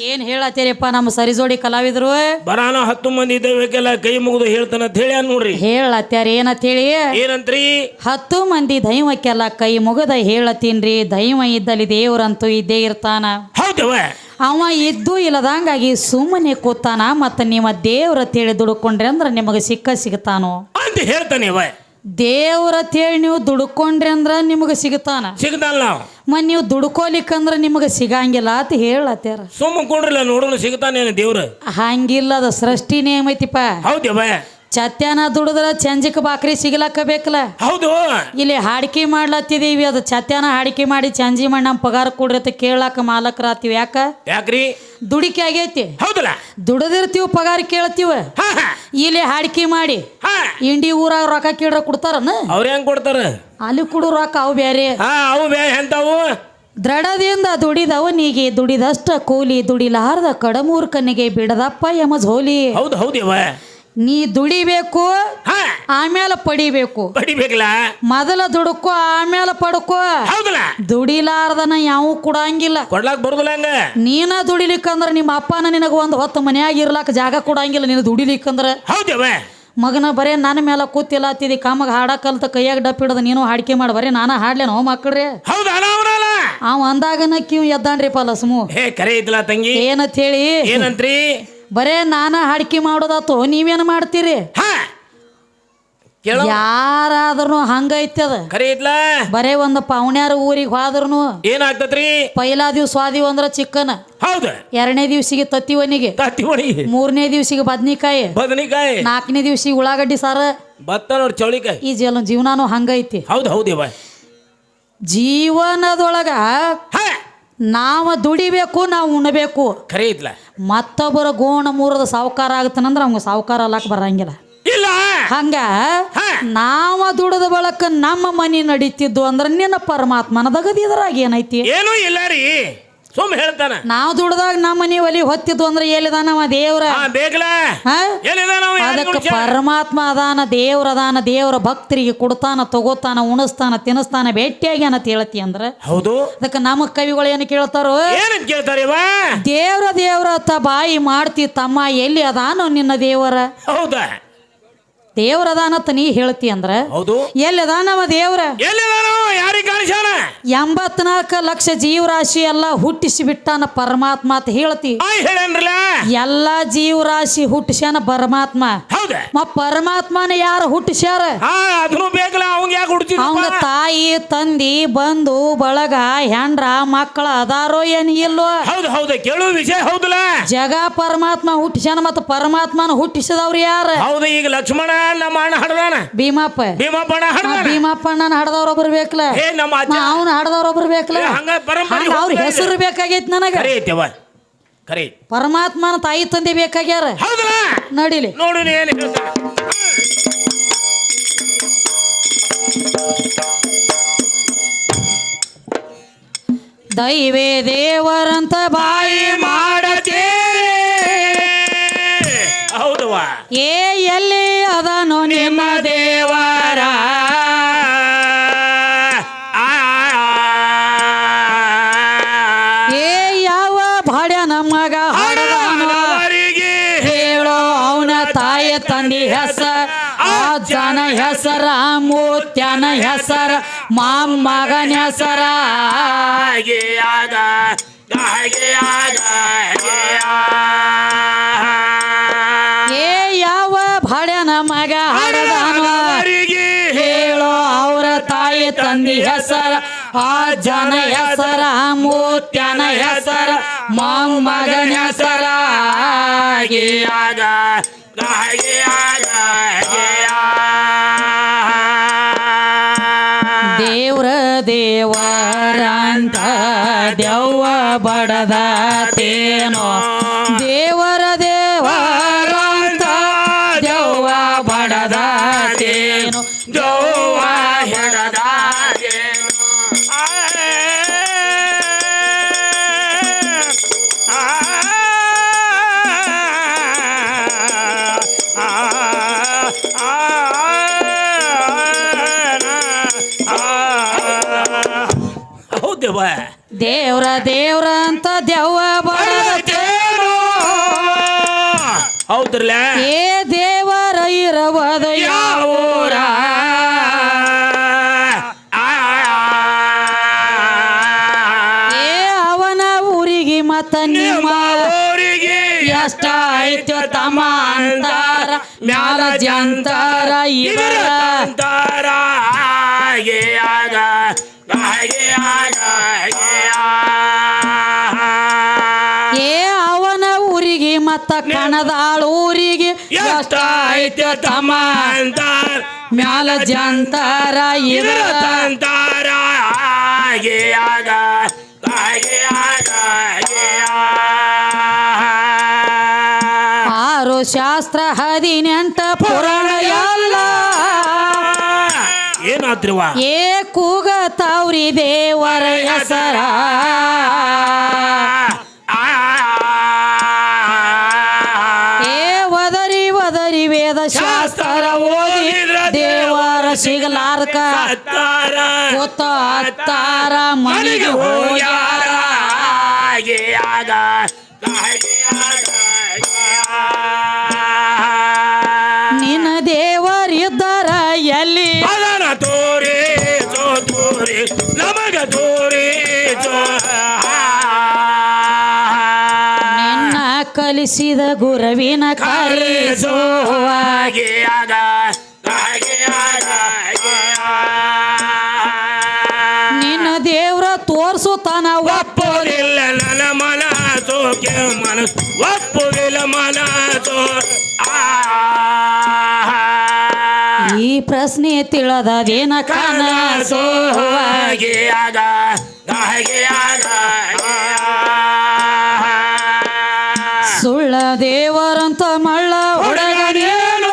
ಏನ್ ಹೇಳತ್ತೀರಿಪ್ಪ ನಮ್ಮ ಸರಿಜೋಡಿ ಕಲಾವಿದ್ರು? ಬರಾನ ಹತ್ತು ಮಂದಿ ಇದ್ದೇವೆಲ್ಲ ಕೈ ಮುಗಿದು ಹೇಳ್ತಾನ ಅಂತ ಹೇಳಿ ನೋಡ್ರಿ. ಹೇಳತ್ಯಾರ ಏನಂತೇಳಿ? ಏನಂತ್ರಿ? ಹತ್ತು ಮಂದಿ ದೈವಕ್ಕೆಲ್ಲ ಕೈ ಮುಗದ ಹೇಳತ್ತೀನ್ರಿ ದೈವ ಇದ್ದಲ್ಲಿ ದೇವ್ರಂತೂ ಇದ್ದೇ ಇರ್ತಾನ. ಹೌದವ? ಅವ ಇದ್ದು ಇಲ್ಲದಂಗಾಗಿ ಸುಮ್ಮನೆ ಕೂತಾನ ಮತ್ತ ನಿಮ್ಮ ದೇವ್ರ ತಿಳಿ ದುಡ್ಕೊಂಡ್ರಿ ಅಂದ್ರೆ ನಿಮಗೆ ಸಿಕ್ಕ ಸಿಗ್ತಾನೋ. ಅಂತ ಹೇಳ್ತಾನೆ ದೇವ್ರ ಹೇಳಿ ನೀವು ದುಡ್ಕೊಂಡ್ರಿ ಅಂದ್ರ ನಿಮಗೆ ಸಿಗ್ತಾನ ಸಿಗತಲ್ಲ ಮನ್ ಮ ನೀವು ದುಡ್ಕೋಲಿಕ್ಕಂದ್ರ ನಿಮಗೆ ಸಿಗಂಗಿಲ್ಲ ಅಂತ ಹೇಳತ್ಯಾರ ಸುಮ್ಮ ಕೊಡ್ರಿಲ್ಲ ನೋಡೋಣ ಸಿಗ್ತಾನೇನು ದೇವ್ರ? ಹಂಗಿಲ್ಲ ಅದು ಸೃಷ್ಟಿ ನೇಮ ಐತಿಪ್ಪ. ಹೌದವ ಚತ್ಯಾನ ದುಡಿದ್ರ ಚಂಜಿಕ ಬಾಕ್ರಿ ಸಿಗ್ಲಕ್ಕ ಬೇಕಲ್ಲ? ಹೌದು. ಇಲ್ಲಿ ಹಾಡಿಕೆ ಮಾಡ್ಲತ್ತಿದೀವಿ. ಅದು ಚತ್ಯಾನ ಹಾಡಿಕೆ ಮಾಡಿ ಚಂಜಿ ಮಾಡಿ ನಮ್ಮ ಪಗಾರ ಕೊಡ್ರಿ ಅಂತ ಕೇಳಾಕ ಮಾಲಕರ ಆತೀವಿ ಯಾಕ? ಯಾಕ್ರಿ? ದುಡಿಕೆ ಆಗೈತಿ. ಹೌದಲ್ಲ. ದುಡದಿರ್ತೀವಿ ಪಗಾರ ಕೇಳ್ತೀವ. ಇಲ್ಲಿ ಹಾಡಿಕೆ ಮಾಡಿ. ಹಾ. ಇಂಡಿ ಊರಾಗ ರೊಕ್ಕ ಕೇಳ್ರ ಕೊಡ್ತಾರನ? ಅವ್ರ ಹೆಂಗ್ ಕೊಡ್ತಾರ? ಅಲ್ಲಿ ಕೊಡು ರೊಕ್ಕ ಅವು ಬೇರೆ ಹಾ ಅವು ಬೇ ಎಂತಾವು? ದೃಢದಿಂದ ದುಡಿದವನಿಗೆ ದುಡಿದಷ್ಟ ಕೂಲಿ ದುಡಿಲಾರ್ದ ಕನ್ನಿಗೆ ಬಿಡದಪ್ಪ ಯಮಜ್ ಹೋಲಿ ಹೌದು ಹೌದಿವ ನೀ ದುಡಿಬೇಕು ಆಮೇಲೆ ಪಡಿಬೇಕು. ಪಡಿಬೇಕಲ್ಲ? ಮೊದಲ ದುಡುಕೋ ಆಮೇಲೆ ಪಡ್ಕೋ. ಹೌದಲ್ಲ? ದುಡಿಲಾರ್ದನ ಯಾವ ಕೊಡಂಗಿಲ್ಲ. ಕೊಡ್ಲಾಕ್ ಬರುದಿಲ್ಲ ಹಂಗ? ನೀನ ದುಡಿಲಿಕ್ಕಂದ್ರ ನಿಮ್ಮ ಅಪ್ಪನ ನಿನಗ ಒಂದು ಹೊತ್ತು ಮನ್ಯಾಗ ಇರ್ಲಾಕ ಜಾಗ ಕೊಡಂಗಿಲ್ಲ ನೀನು ದುಡಿಲಿಕ್ಕಂದ್ರ. ಹೌದವ? ಮಗನ ಬರೇ ನನ್ನ ಮೇಲೆ ಕೂತಿಲ್ಲ ಹತ್ತಿದಿ ಕಾಮಗ ಹಾಡಕಲ್ತ ಕೈಯಾಗ ಡಪ್ ಹಿಡದ ನೀನು ಹಾಡಿಕೆ ಮಾಡಿ ಬರೀ ನಾನು ಹೋ ಮಕ್ಕಳ್ರಿ. ಅವ್ ಅಂದಾಗನ ಕಿವ್ ಎದ್ದಾನ್ರಿಪ್ಪ ಪಲಸ್ಮು ಹೇ ಕರೆ ಇದ್ಲ ತಂಗಿ? ಏನಂತ ಹೇಳಿ? ಏನಂತ್ರಿ? ಬರೇ ನಾನ ಹಾಡಿಕೆ ಮಾಡೋದಾತು ನೀವೇನು ಮಾಡ್ತೀರಿ? ಯಾರಾದ್ರೂ ಹಂಗೈತಿ ಅದ? ಕರೆ ಬರೇ ಒಂದು ಪೌಣ್ಯಾರ ಊರಿಗೆ ಹೋದ್ರೂ ಏನಾಗ್ತತ್ರಿ ಪೈಲಾ ದಿವ್ಸ ಸ್ವಾದಿವ್ ಅಂದ್ರ ಚಿಕ್ಕನ. ಹೌದು. ಎರಡನೇ ದಿವ್ಸಿಗೆ ತತ್ತಿ ಹೊಡಿ ಮೂರನೇ ದಿವ್ಸಿಗೆ ಬದ್ನಿಕಾಯಿ. ಬದನಿಕಾಯಿ. ನಾಲ್ಕನೇ ದಿವ್ಸಿಗೆ ಉಳ್ಳಾಗಡ್ಡಿ ಸಾರ. ಭತ್ತ ನೋಡಿ ಚೌಳಿಕಾಯಿ. ಈ ಜಲ ಜೀವನಾನು ಹಂಗೈತಿ. ಹೌದು ಹೌದಿವ ಜೀವನದೊಳಗ ನಾವ ದುಡಿಬೇಕು ನಾವು ಉಣಬೇಕು. ಖರೀ ಮತ್ತೊಬ್ಬರ ಗೋಣ ಮೂರದ ಸಾವುಕಾರ ಆಗತ್ತನಂದ್ರ ಅವ್ಗೆ ಸಾವುಕಾರ ಅಲ್ಲಕ್ಕೆ ಬರಂಗಿಲ್ಲ. ಇಲ್ಲ. ಹಂಗ ನಾವ ದುಡದ ಬಳಕ ನಮ್ಮ ಮನಿ ನಡೀತಿದ್ದು ಅಂದ್ರ ನಿನ್ನ ಪರಮಾತ್ಮನ ದಗದಿದ್ರಾಗ ಏನೈತಿ? ಏನೂ ಇಲ್ಲ ರೀ. ಸುಮ್ ಹೇಳ್ತಾನ. ನಾವು ದುಡ್ದಾಗ ನಮ್ಮ ಮನಿ ಒಲಿ ಹೊತ್ತಿದ್ದು ಅಂದ್ರೆ ಎಲ್ಲಿದಾನ ದೇವ್ರ? ಅದಕ್ಕೆ ಪರಮಾತ್ಮ ಅದಾನ ದೇವ್ರ ಅದಾನ ದೇವ್ರ ಭಕ್ತರಿಗೆ ಕೊಡ್ತಾನ ತಗೋತಾನ ಉಣಿಸ್ತಾನ ತಿನ್ನಿಸ್ತಾನ ಭೇಟಿಯಾಗಿ ಅಂತ ಹೇಳ್ತಿ ಅಂದ್ರ? ಹೌದು. ಅದಕ್ಕೆ ನಮ್ಮ ಕವಿಗಳು ಏನು ಕೇಳ್ತಾರೋ? ದೇವ್ರ ದೇವ್ರ ತ ಬಾಯಿ ಮಾಡ್ತಿ ತಮ್ಮ ಎಲ್ಲಿ ಅದಾನೋ ನಿನ್ನ ದೇವರ? ಹೌದಾ? ದೇವ್ರ ಅದಾನತ್ತ ನೀ ಹೇಳ್ತಿ ಅಂದ್ರ ಹೌದು. ಎಲ್ಲಿ ಅದಾನವ ದೇವ್ರ? ಎಲ್ಲಿದಾನು ಯಾರಿಗೆ ಕಾಣಿಸ್ಯಾನ? ಎಂಬತ್ನಾಲ್ಕು ಲಕ್ಷ ಜೀವರಾಶಿ ಎಲ್ಲ ಹುಟ್ಟಿಸಿ ಬಿಟ್ಟಾನ ಪರಮಾತ್ಮ ಅಂತ ಹೇಳ್ತಿ. ಎಲ್ಲ ಜೀವರಾಶಿ ಹುಟ್ಟಿಸ್ಯಾನ ಪರಮಾತ್ಮ. ಹೌದಾ. ಮ ಪರಮಾತ್ಮನ ಯಾರು ಹುಟ್ಟಿಸ್ಯಾರ? ಹಾ ಅದನ್ನು ಬೇಕಲ್ಲ ಅವಂಗ ಯಾಕೆ ಅವಂಗ ತಾಯಿ ತಂದಿ ಬಂಧು ಬಳಗ ಹೆಂಡ್ರ ಮಕ್ಕಳ ಅದಾರೋ ಏನ್ ಇಲ್ಲೋ. ಹೌದು ಹೌದು ಕೇಳು ವಿಷಯ ಹೌದಲ್ಲ? ಜಗ ಪರಮಾತ್ಮ ಹುಟ್ಟಿಸ್ಯಾನ ಮತ್ತು ಪರಮಾತ್ಮನ ಹುಟ್ಟಿಸಿದವ್ರು ಯಾರ? ಹೌದು ಈಗ ಲಕ್ಷ್ಮಣ ನಮ್ಮ ಅಣ್ಣ ಹಡದಾನ? ಭೀಮಪ್ಪ. ಭೀಮಪ್ಪ ಭೀಮಪ್ಪಣ್ಣನ ಭೀಮಪ್ಪಣ್ಣನ ಹಡದವ್ರೊಬ್ರು ಬೇಕಲ್ಲ ಏ ನಮ್ಮ ಅಜ್ಜ ಅವನು ಹಡದವ್ರೊಬ್ರು ಬೇಕಲ್ಲ ಏ, ಹಂಗ ಪರಂಪರೆ ಅವ್ರ. ಹೆಸರು ಬೇಕಾಗೈತಿ ನನಗೆ. ಕರೆ ಐತೆವ ಕರೆ. ಪರಮಾತ್ಮನ ತಾಯಿ ತಂದೆ ಬೇಕಾಗ್ಯಾರ? ಹೌದಲ್ಲ? ನಡಿಲಿ. ನೋಡು ನೀ ಏನು ಹೇಳ್ತಾನೆ ದೈವೇ ದೇವರಂತ ಬಾಯಿ ಮಾಡತೇ. ಹೌದವಾ ಏ ಎಲ್ಲಿ ಅದನೋ ನಿಮ್ಮ ದೇವರ? ಮಾಮಗನ ಹೆಸರ ಏ ಯಾವ ಭಾಡ್ಯ ಮಗ ಹಾಡದಾನೋ? ಹೇಳೋ ಅವರ ತಾಯಿ ತಂದಿ ಹೆಸರ ಆ ಜನ ಹೆಸರ ಮೂತ್ಯನ ಹೆಸರ ಮಾಮಗನ ಹೆಸರ. ದೇವ್ರ ದೇವರಂತ ದೆವ್ವ ಬಡದತೇನೋ. ದೇವರ ದೇವ್ರ ದೇವ್ರ ಅಂತ ದೇವ ಬಡದತ್ತೇನೋ ಹೌದ್ರಲ್ಲ ಏ ದೇವರ ಇರವದ ಯಾವೂರ ಏ ಅವನ ಊರಿಗೆ ಮತ ನಿಮ್ಮ ಊರಿಗೆ ಎಷ್ಟ ಐತ್ಯೋ ತಮ್ಮ ಅಂತಾರ ಮ್ಯಾಲ ಜಂತಾರ ಇದರ ಆಗ ಹಾಗೆ ಆಗ ಹಾಗೆ ಆಗ. ಏ ಅವನ ಊರಿಗೆ ಮತ್ತ ಕಣದಾಳ ಊರಿಗೆ ತಮ್ಮ ಅಂತಾರ? ಮ್ಯಾಲ ಜಂತಾರ ಇದರ ತಂತಾರ ಆಗ ಆಗ ಆರು ಶಾಸ್ತ್ರ ಹದಿನೆಂಟ ಪುರಾಣ ಎಲ್ಲ. ಏನಾದ್ರಿವ ಏ ಕೂಗ ತಾವ್ರಿ ದೇವರ ಹೆಸರ ಏ ಒದರಿ ಒದರಿ ವೇದ ಶಾಸ್ತ್ರ ಓದಿ ದೇವರ ಸಿಗಲಾರ್ಕ ಗೊತ್ತ ಹತ್ತಾರ ಮನೆಗೆ ಹೋಗ್ಯಾರ ಕಲಿಸಿದ ಗುರುವಿನ ಆಗ. ನಿನ್ನ ದೇವ್ರ ತೋರ್ಸುತ್ತಾನ ಒಪ್ಪ ಒಪ್ಪುವುದಿಲ್ಲ ನನ್ನ ಮನಸು ಮನಸ್ಸು ಒಪ್ಪುವುದಿಲ್ಲ ಮನಸು ಆ. ಈ ಪ್ರಶ್ನೆ ತಿಳದದೇನ ಕನಸೋ ಹಾಗೆ ಆಗ ಹಾಗೆ ಆಗ ದೇವರಂತ ಮಳ್ಳ ಒಡಗನೇನು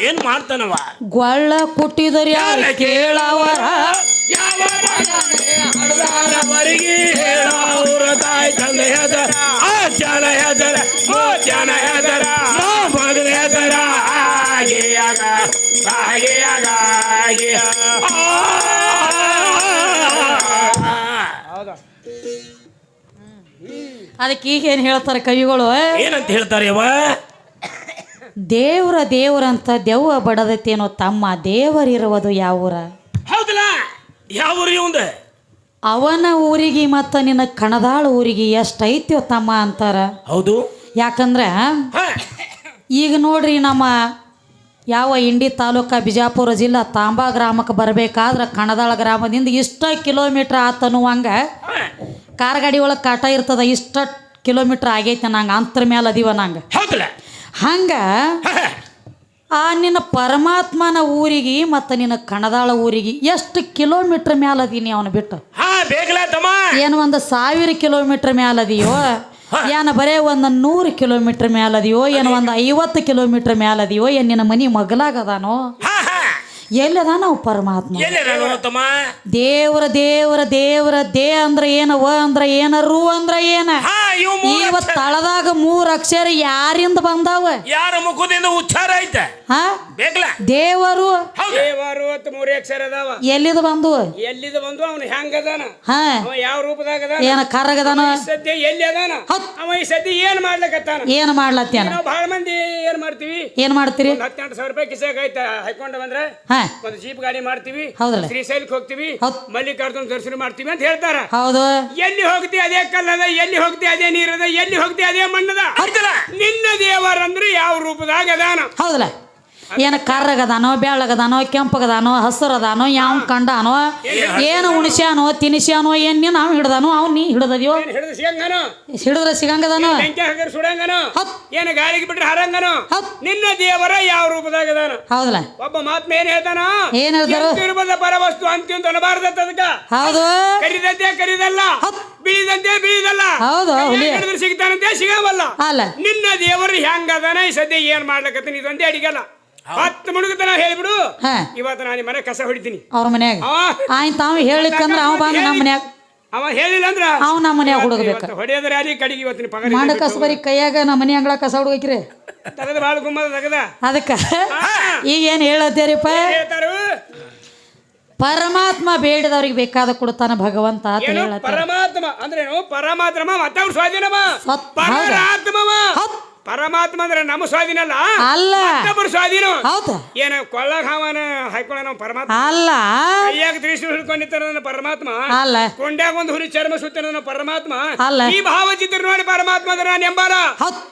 ಏನ್ ಮಾಡ್ತಾನವ? ಗೊಳ್ಳ ಕುಟ್ಟಿದರೆ ಯಾರು ಕೇಳವರ? ಯಾವ ಬರಿಗೆ ಹೇಳೋರ ಅದಕ್ಕೆ ಈಗ ಏನ್ ಹೇಳ್ತಾರೆ ಕವಿಗಳು ಏನಂತ ಹೇಳ್ತಾರೆ ಯವ್ವ? ದೇವ್ರ ದೇವ್ರಂತ ದೆವ್ವ ಬಡದತ್ತೇನೋ ತಮ್ಮ ದೇವರಿರುವುದು ಯಾವೂರ? ಹೌದಲ್ಲ? ಯಾವ ಊರು ಇವಂದ ಅವನ ಊರಿಗೆ ಮತ್ತ ನಿನ್ನ ಕಣದಾಳ ಊರಿಗೆ ಎಷ್ಟೈತ್ಯೋ ತಮ್ಮ ಅಂತಾರ. ಹೌದು. ಯಾಕಂದ್ರೆ ಹ. ಈಗ ನೋಡ್ರಿ ನಮ್ಮ ಯಾವ ಇಂಡಿ ತಾಲೂಕ ಬಿಜಾಪುರ ಜಿಲ್ಲಾ ತಾಂಬಾ ಗ್ರಾಮಕ್ಕೆ ಬರಬೇಕಾದ್ರೆ ಕಣದಾಳ ಗ್ರಾಮದಿಂದ ಇಷ್ಟ ಕಿಲೋಮೀಟ್ರ್ ಆತನು ಹ. ಕಾರ್ ಗಾಡಿ ಒಳಗೆ ಕಾಟ ಇರ್ತದ ಇಷ್ಟ ಕಿಲೋಮೀಟ್ರ್ ಆಗೈತೆ ನಂಗೆ ಅಂತರ ಮೇಲೆ ಅದೀವ ನಂಗೆ. ಹೌದಲ್ಲ? ಹಂಗ ಆ ನಿನ್ನ ಪರಮಾತ್ಮನ ಊರಿಗೆ ಮತ್ತು ನಿನ್ನ ಕಣದಾಳ ಊರಿಗೆ ಎಷ್ಟು ಕಿಲೋಮೀಟ್ರ್ ಮ್ಯಾಲ ಅದೀನಿ ಅವನು ಬಿಟ್ಟು? ಏನು ಒಂದು ಸಾವಿರ ಕಿಲೋಮೀಟ್ರ್ ಮ್ಯಾಲ ಅದೆಯೋ? ಏನು ಬರೇ ಒಂದು ನೂರು ಕಿಲೋಮೀಟ್ರ್ ಮ್ಯಾಲ ಅದೆಯೋ? ಏನು ಒಂದು ಐವತ್ತು ಕಿಲೋಮೀಟ್ರ್ ಮ್ಯಾಲ ಅದೆಯೋ? ಏನು ನಿನ್ನ ಮನೆ ಮಗಲಾಗದಾನೋ ಹಾ ನಾವು ಪರಮಾತ್ಮ. ಎಲ್ಲಿ ತಮ್ಮ ದೇವ್ರ ದೇವರ ದೇವ್ರ ದೇ ಅಂದ್ರ ಏನ ವ ಅಂದ್ರ ಏನ ರು ಅಂದ್ರ ಏನ? ಹಾ ಇವು ತಳದಾಗ ಮೂರ್ ಅಕ್ಷರ ಯಾರಿಂದ ಬಂದಾವ? ಯಾರ ಮುಖದಿಂದ ಉಚ್ಚಾರ ಐತೆ? ಹಾ? ಬೇಕಲ್ಲ ದೇವರು. ದೇವರು ಅತ್ ಮೂರೇ ಅಕ್ಷರ ಅದಾವ. ಎಲ್ಲಿದ ಬಂದು? ಎಲ್ಲಿದ ಬಂದು ಅವನು ಹೆಂಗ ಅದಾನ? ಹಾ. ಅವ ಯಾವ ರೂಪದಾಗ ಅದಾನ? ಏನ ಕರಗದಾನ ಈ ಸದ್ಯ ಎಲ್ಲಿ ಅದಾನ. ಅವ ಈ ಸದ್ಯ ಏನ್ ಮಾಡ್ಲಕತ್ತಾನ? ಏನ್ ಮಾಡ್ಲತ್ತಾನ ನಾವು ಬಹಳ ಮಂದಿ ಏನ್ ಮಾಡ್ತೀವಿ? ಏನ್ ಮಾಡ್ತೀರಿ? ಹತ್ತೆಂಟು ಸಾವಿರ ರೂಪಾಯಿ ಕಿಸೆಗೆ ಐತೆ ಹಾಕೊಂಡ ಬಂದ್ರೆ? ಹಾ. ಒಂದು ಜೀಪ್ ಗಾಡಿ ಮಾಡ್ತೀವಿ ಹೌದಲ್ಲ? ಶ್ರೀಶೈಲಕ್ಕೆ ಹೋಗ್ತೀವಿ. ಮಲ್ಲಿಕಾರ್ಜುನ ದರ್ಶನ ಮಾಡ್ತೀವಿ ಅಂತ ಹೇಳ್ತಾರ. ಹೌದು. ಎಲ್ಲಿ ಹೋಗ್ತಿ ಅದೇ ಕಲ್ಲದ ಎಲ್ಲಿ ಹೋಗ್ತಿ ಅದೇ ನೀರದ ಎಲ್ಲಿ ಹೋಗ್ತಿ ಅದೇ ಮಣ್ಣದ? ನಿನ್ನ ದೇವರಂದ್ರೆ ಯಾವ ರೂಪದಾಗ ಅದಾನ? ಹೌದಲ್ಲ. ಏನ ಕರ್ರಗದಾನೋ ಬೆಳ್ಳಗದಾನೋ ಕೆಂಪಗದಾನೋ ಹಸಿರದಾನೋ ಯಾವ ಕಂಡಾನೋ ಏನು ಉಣಿಸ್ಯಾನೋ ತಿನಿಸ್ಯಾನೋ ಏನ್ ನೀನು ನಾವು ಹಿಡ್ದಾನೋ ಅವ್ನು ನೀ ಹಿಡ್ದದ್ಯೋ? ಹಿಡಿದ್ರೆ ಸಿಗಂಗದಾನೋ? ಏನು ಗಾಳಿಗೆ ಬಿಟ್ರೆ ಹರಂಗನೋ. ನಿನ್ನ ದೇವರ ಯಾವ ರೂಪದಾಗ ಹೌದಲ್ಲ ಒಬ್ಬ ಮಾತ್ಮ ಏನ್ ಹೇಳ್ತಾನ? ಏನ್ ಹೇಳ್ತಾರು? ಪರವಸ್ತು ಅಂತ್ಯಂತ ಅನ್ನಬಾರ್ದತ್ತ ಅದಕ್ಕ? ಹೌದು. ಕರಿದಂತೆ ಕರಿದಲ್ಲ. ಬಿಳಿದಂತೆ ಬಿಳಿದಲ್ಲ. ಹೌದು, ಹಿಡಿದ್ರೆ ಸಿಗ್ತಾನಂತೆ ಸಿಗವಲ್ಲ. ಅಲ್ಲ. ನಿನ್ನ ದೇವರು ಹೆಂಗ ಅದಾನ ಈ ಸದ್ಯ ಏನ್ ಮಾಡ್ಲಕತ್ತೀನಿ? ಇದೊಂದೇ ಅಡಿಗಲ್ಲ. ಹತ್ತು ಮುಳುಗತನ ಹೇಳ್ಬಿಡು. ಹಾ. ಇವತ್ತು ನಾನು ಮನೆ ಕಸ ಹೊಡಿತೀನಿ. ಅವ್ರ ಮನ್ಯಾಗ. ಅವ ಆಯ್ತು ತಾವು ಹೇಳಿಕ್ಕಂದ್ರ ಅವ ಬಂದು ನಮ್ಮ ಮನ್ಯಾಗ. ಅವ ಹೇಳಿಲ್ಲ ಅಂದ್ರ ಅವ ನಮ್ಮ ಮನ್ಯಾಗ ಹುಡುಗಬೇಕು ಹೊಡೆಯೋದ್ರ ಕಡಿಗೆ ಕಡೆಗೆ ಇವತ್ತಿನ ಪಗಾರ ಮಾಡ ಕಸ ಬರೀ ಕೈಯಾಗ ನಮ್ಮ ಮನೆ ಅಂಗಳ ಕಸ ಹುಡುಗಕ್ರಿ ತಗದ ಬಾಳ ಗುಮ್ಮದ ತಗದ. ಅದಕ್ಕ. ಈಗ ಏನು ಹೇಳತ್ತೀರಿಪ್ಪ ಹೇಳ್ತಾರು? ಪರಮಾತ್ಮ ಬೇಡದವ್ರಿಗೆ ಬೇಕಾದ ಕೊಡ್ತಾನ ಭಗವಂತ ಅಂತ ಏನು? ಹೇಳತ್ತ ಪರಮಾತ್ಮ ಅಂದ್ರೆ ಪರಮಾತ್ಮ ಮತ್ತವ್ರ ಸ್ವಾಧೀನವ? ಸತ್- ಪರಮಾತ್ಮವ. ಹೌದ್. ಪರಮಾತ್ಮ ಅಂದ್ರೆ ನಮ್ಮ ಸ್ವಾಧೀನ ಅಲ್ಲ. ಅಲ್ಲ ಮತ್ತೊಬ್ಬರ ಸ್ವಾಧೀನ. ಹೌದು. ಏನ ಕೊಳ್ಳಾಗ ಹಾವನ ಹಾಕೊಳ್ಳ ನಾವು ಪರಮಾತ್ಮ? ಅಲ್ಲ. ಕೈಯಾಗ ತ್ರಿಶೂಲ ಹಿಡ್ಕೊಂಡಿರ್ತಾರ ನನ್ನ ಪರಮಾತ್ಮ. ಅಲ್ಲ. ಕೊಂಡ್ಯಾಗ ಒಂದು ಹುರಿ ಚರ್ಮ ಸುತ್ತಿನ ನನ್ನ ಪರಮಾತ್ಮ. ಅಲ್ಲ. ಈ ಭಾವಚಿತ್ರ ನೋಡಿ ಪರಮಾತ್ಮ ಅಂದ್ರೆ ನಾನು ಎಂಬಾರ?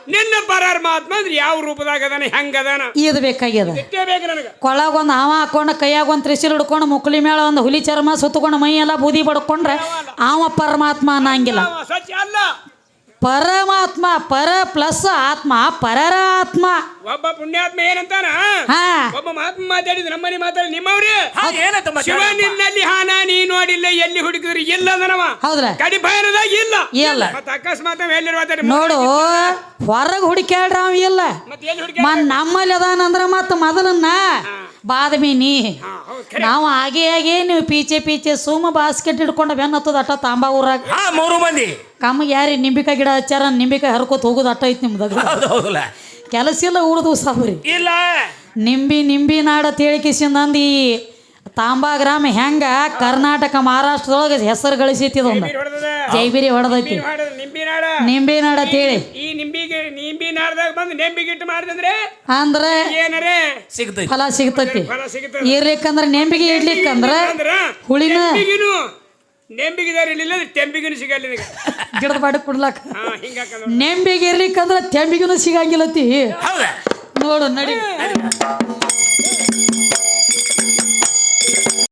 ನಿನ್ನ ಪರಮಾತ್ಮ ಅಂದ್ರೆ ಯಾವ ರೂಪದಾಗ ಅದಾನ? ಹೆಂಗ ಅದಾನ ಇದು ಬೇಕಾಗ್ಯದ. ಇಷ್ಟೇ ಬೇಕು ನನಗೆ. ಕೊಳಗ ಒಂದು ಹಾವ ಹಾಕೊಂಡು ಕೈಯಾಗ ಒಂದು ತ್ರಿಶೂಲ ಹಿಡ್ಕೊಂಡು ಮುಕ್ಲಿ ಮೇಳ ಒಂದು ಹುಲಿ ಚರ್ಮ ಸುತ್ತಕೊಂಡು ಮೈ ಎಲ್ಲ ಬೂದಿ ಬಡ್ಕೊಂಡ್ರೆ ಅವ ಪರಮಾತ್ಮ ಅನ್ನಂಗಿಲ್ಲ. ಸತ್ಯ ಅಲ್ಲ. ಪರಮಾತ್ಮ ಪರ ಪ್ಲಸ್ ಆತ್ಮ ಪರರ ಆತ್ಮ. ಒಬ್ಬ ಪುಣ್ಯಾತ್ಮ ಏನಂತಾನ? ಹಾ. ಒಬ್ಬ ಮಹಾತ್ಮ ಮಾತಾಡಿದ ನಮ್ಮನೆ ಮಾತಾಡಿ ನಿಮ್ಮವ್ರಿ? ಶಿವ ನಿನ್ನಲ್ಲಿ ಹಾನ ನೀ ನೋಡಿಲ್ಲ ಎಲ್ಲಿ ಹುಡುಕಿದ್ರಿ? ಇಲ್ಲ ಅಂದನವ ಹೌದ್ರ? ಕಡಿ ಬಯರದಾಗ ಇಲ್ಲ. ಇಲ್ಲ. ಮತ್ತೆ ಅಕಸ್ಮಾತ್ ಅವ ಎಲ್ಲಿ ಮಾತಾಡಿ ನೋಡು ಹೊರಗೆ ಹುಡುಕ್ಯಾಡ್ರ ಅವ ಇಲ್ಲ. ಮತ್ತೆ ಎಲ್ಲಿ ಹುಡುಕಿ ಮ ನಮ್ಮಲ್ಲಿ ಅದಾನಂದ್ರ ಮತ್ತೆ ಮೊದಲನ್ನ ಬಾದಮಿ ನೀ. ಹಾ ನಾವು ಹಾಗೆ ಹಾಗೆ ನೀವು ಪೀಚೆ ಪೀಚೆ ಸುಮ್ಮ ಬಾಸ್ಕೆಟ್ ಹಿಡ್ಕೊಂಡು ಬೆನ್ನ ಹತ್ತದ ಅಟ್ಟ ತಾಂಬಾ ಊರಾಗ. ಹಾ ಮೂರು ಮಂದಿ. ಕಮ್ಮಗೆ ಯಾರಿ ನಿಂಬಿಕಾಯಿ ಗಿಡ ಹಚ್ಚಾರ ನಿಂಬಿಕಾಯಿ ಹರ್ಕೋತ ಹೋಗೋದು ಅಟ್ಟ ಐತಿ ನಿಮ್ದಾಗ ಹೌದು ಹೌದಲ್ಲ. ಕೆಲಸ ಇಲ್ಲ ಉಳ್ದು ಸಾಬ್ರಿ. ಇಲ್ಲ. ನಿಂಬಿ ನಿಂಬಿ ನಾಡ ತೇಳಿಕಿಸಿಂದಂದು ಈ ತಾಂಬಾ ಗ್ರಾಮ ಹೆಂಗ ಕರ್ನಾಟಕ ಮಹಾರಾಷ್ಟ್ರದೊಳಗೆ ಹೆಸರು ಗಳಿಸೈತಿ ಇದೊಂದು. ಜೈಬಿರಿ ಹೊಡೆದೈತಿ. ನಿಂಬಿ ನಾಡ. ತೇಳಿ. ಈ ನಿಂಬಿಗೆ ನಿಂಬಿ ನಾಡದಾಗ ಬಂದು ನೆಂಬಿಗಿಟ್ಟು ಮಾಡಿದ್ರೆ ಅಂದ್ರೆ ಏನರೇ? ಸಿಗ್ತೈತಿ. ಫಲ ಸಿಗ್ತೈತಿ. ಫಲ ಸಿಗುತ್ತದೆ ಇರ್ಲಿಕ್ಕಂದ್ರ ನೆಂಬಿಗೆ ಇಡ್ಲಿಕ್ಕಂದ್ರ ಅಂದ್ರ ಹುಳಿನ ನೆಂಬಿಗಿನು ನೆಂಬಿಗಿದಾರ ಇರ್ಲಿಲ್ಲ ತೆಂಬಿಗಿನೂ ಸಿಗಲ್ಲ ನಿನಗೆ. ಗಿಡದ ಬಾಡ ಕುಡ್ಲಾಕ. ಹಾ ಹಿಂಗಾಕಂದ್ರ ನೆಂಬಿಗೆ ಇರ್ಲಿಕ್ಕಂದ್ರ ತೆಂಬಿಗೂ ಸಿಗಂಗಿಲ್ಲತಿ. ಹೌದಾ? ನೋಡು ನಡಿ.